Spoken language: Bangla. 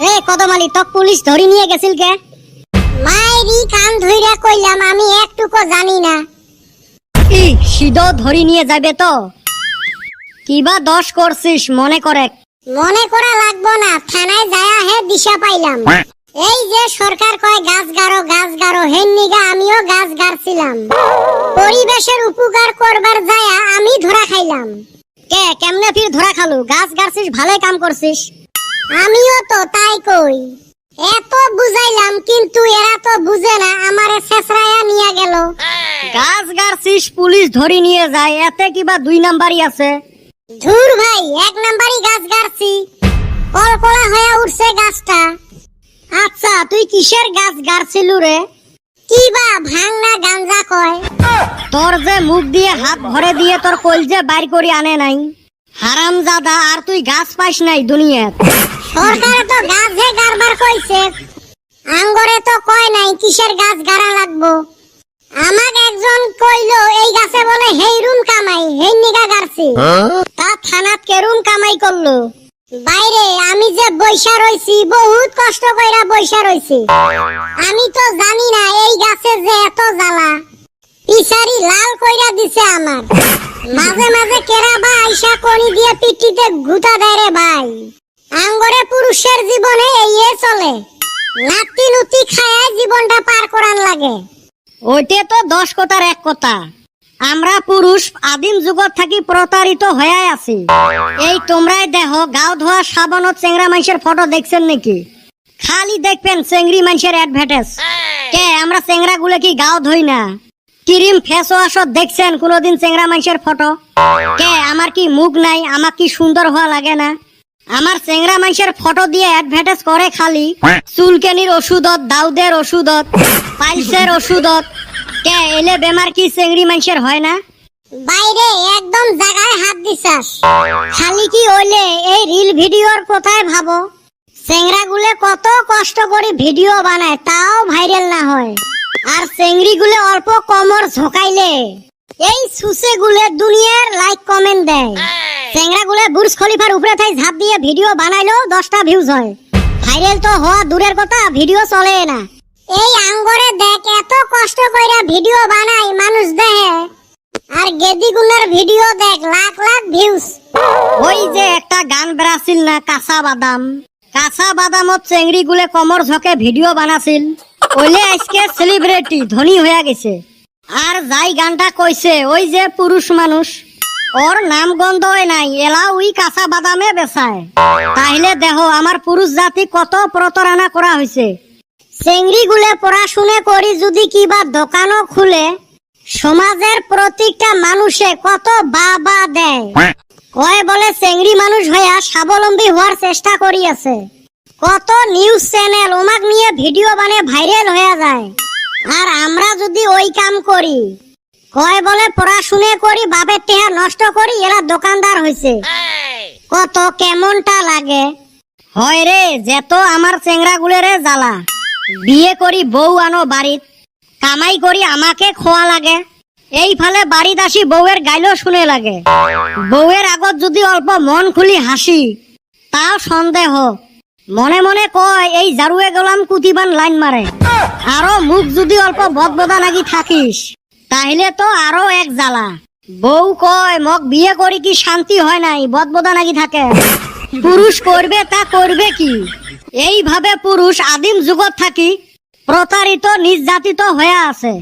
এ কদমালি, তক পুলিশ ধরি নিয়ে গেছিল কে? মাইরি কান ধইরা কইলাম, আমি একটুকো জানি না। কি সিধ ধরি নিয়ে যাবে তো? কিবা দশ করছিস, মনে করে? মনে করা লাগবো না, থানায় যায়া হে দিশা পাইলাম। এই যে সরকার কয়, গাছ গাড়ো গাছ গাড়ো হেননিগা আমিও গাছ গাড়ছিলাম পরিবেশের উপকার করবার যায়া আমি ধরা খাইলাম। কে, কেমনে ফির ধরা খালু? গাছ গাড়ছিস ভালোই কাম করছিস। আমিও তো তাই কই। এত বুঝাইলাম কিন্তু এরা তো বুঝে না আমারে শেষরায়া নিয়ে গেল। গাছ গাড়ছিস পুলিশ ধরি নিয়ে যায় এতে কিবা দুই নাম্বারই আছে। ধুর ভাই এক নাম্বারই গাছ গাড়ছি। কলকলা হয়ে উঠছে গাছটা। আচ্ছা তুই কিসের গাছ গাড়ছিল রে? কি বা ভাঙনা গাঞ্জা কয়? তোর যে মুখ দিয়ে হাত ভরে দিয়ে তোর কলজে বাইর করে আনে নাই। হারাম জাদা, আর তুই গাছ পাইস নাই দুনিয়াত সরকার তো গাছ গারবার কইছে। আঙ্গরে তো কয় নাই কিসের গাছ গাড়া লাগবো। আমাক একজন কইলো, এই গাছে বলে হেই রুম কামাই, হেই নিগা গাড়ছি তা থানাত কেরুম কামাই করল। বাইরে, আমি যে বৈশা রইছি, বহুত কষ্ট কইরা বৈশা রইছি। আমি তো জানি না এই গাছে যে এত জ্বালা। লাল কইরা দিছে আমার। মাঝে মাঝে কেরা বা আইসা দিয়ে পিঠিতে গুতা দেয় রে ভাই। আঙ্গরে পুরুষের জীবনে চলে। নাতি নুতি খায় জীবনটা পার করান লাগে। ওইটে তো দশ কথার এক কথা। আমরা পুরুষ আদিম যুগত থাকি প্রতারিত হয়ে আছি। এই তোমরাই দেহ গাও ধোয়া সাবানত চেংরা মানুষের ফটো দেখছেন নাকি? খালি দেখবেন চেংড়ি মানুষের অ্যাডভার্টাইজ কে, আমরা চেংরা গুলো কি গাও ধুই না? ক্রিম ফেস ওয়াশত দেখছেন? কোনোদিন চেংরা মানুষের ফটো কে আমার কি মুখ নাই? আমার কি সুন্দর হওয়া লাগে না? আমার চেংরা মানুষের ফটো দিয়ে অ্যাডভার্টাইজ করে খালি। চুলকেনির ওষুধত দাউদের ওষুধত পাইলসের ওষুধত। কে এলে বেমার কি চেংড়ি মানুষের হয় না? বাইরে একদম জায়গায় হাত দিছাস। খালি কি ওইলে এই রিল ভিডিওর কোথায় ভাবো? চেংরা গুলে কত কষ্ট করে ভিডিও বানায় তাও ভাইরাল না হয়। আর চেংড়ি গুলে অল্প কমর ঝোকাইলে। এই সুসে গুলে দুনিয়ার লাইক কমেন্ট দেয়। চেংরা গুলে বুর্জ খলিফার উপরে থাই ঝাঁপ দিয়ে ভিডিও বানাইলেও দশটা ভিউজ হয়। ভাইরাল তো হওয়া দূরের কথা, ভিডিও চলে না। এই আঙ্গরে দেখ, এত কষ্ট কইরা ভিডিও বানাই, মানুষ দেখে আর গেদি গেদিগুলার ভিডিও দেখ, লাখ লাখ ভিউজ ওই যে একটা গান বেরাছিল না, কাঁচা বাদাম। কাঁচা বাদামত চেংড়ি গুলে কমর ঝকে ভিডিও বানাছিল। ওইলে আজকে সেলিব্রিটি ধনী হয়ে গেছে। আর যাই গানটা কইছে ওই যে পুরুষ মানুষ ওর নাম গন্ধই নাই এলা ওই কাঁচা বাদামে বেচায়। তাইলে দেহ আমার পুরুষ জাতি কত প্রতারণা করা হয়েছে চেংড়ি গুলে পড়াশুনে করি যদি কিবা দোকানও খুলে সমাজের প্রত্যেকটা মানুষে কত বা বা দেয় কয় বলে চেংড়ি মানুষ হইয়া স্বাবলম্বী হওয়ার চেষ্টা করি আছে কত নিউজ চ্যানেল ওমাক নিয়ে ভিডিও বানিয়ে ভাইরাল হয়ে যায়। আর আমরা যদি ওই কাম করি, কয় বলে পড়াশুনে করি, বাপের টেহা নষ্ট করি, এরা দোকানদার হইছে। কত কেমনটা লাগে। হয় রে, যেত আমার চেংরা গুলেরে জ্বালা। বিয়ে করি, বউ আনো বাড়িত। কামাই করি, আমাকে খোয়া লাগে। এই এইফালে বাড়িত আসি বউয়ের গাইলো শুনে লাগে। বউয়ের আগত যদি অল্প মন খুলি হাসি, তাও সন্দেহ। মনে মনে কয়, এই জারুয়ে গেলাম কুতিবান লাইন মারে। আরও মুখ যদি অল্প বদবদা লাগি থাকিস তাহলে তো আরও এক জ্বালা। বউ কয় মক বিয়ে করি কি শান্তি হয় নাই, বদবদা লাগি থাকে। পুরুষ করবে তা করবে কি? এইভাবে পুরুষ আদিম যুগত থাকি, প্রতারিত, নির্যাতিত হয়ে আছে।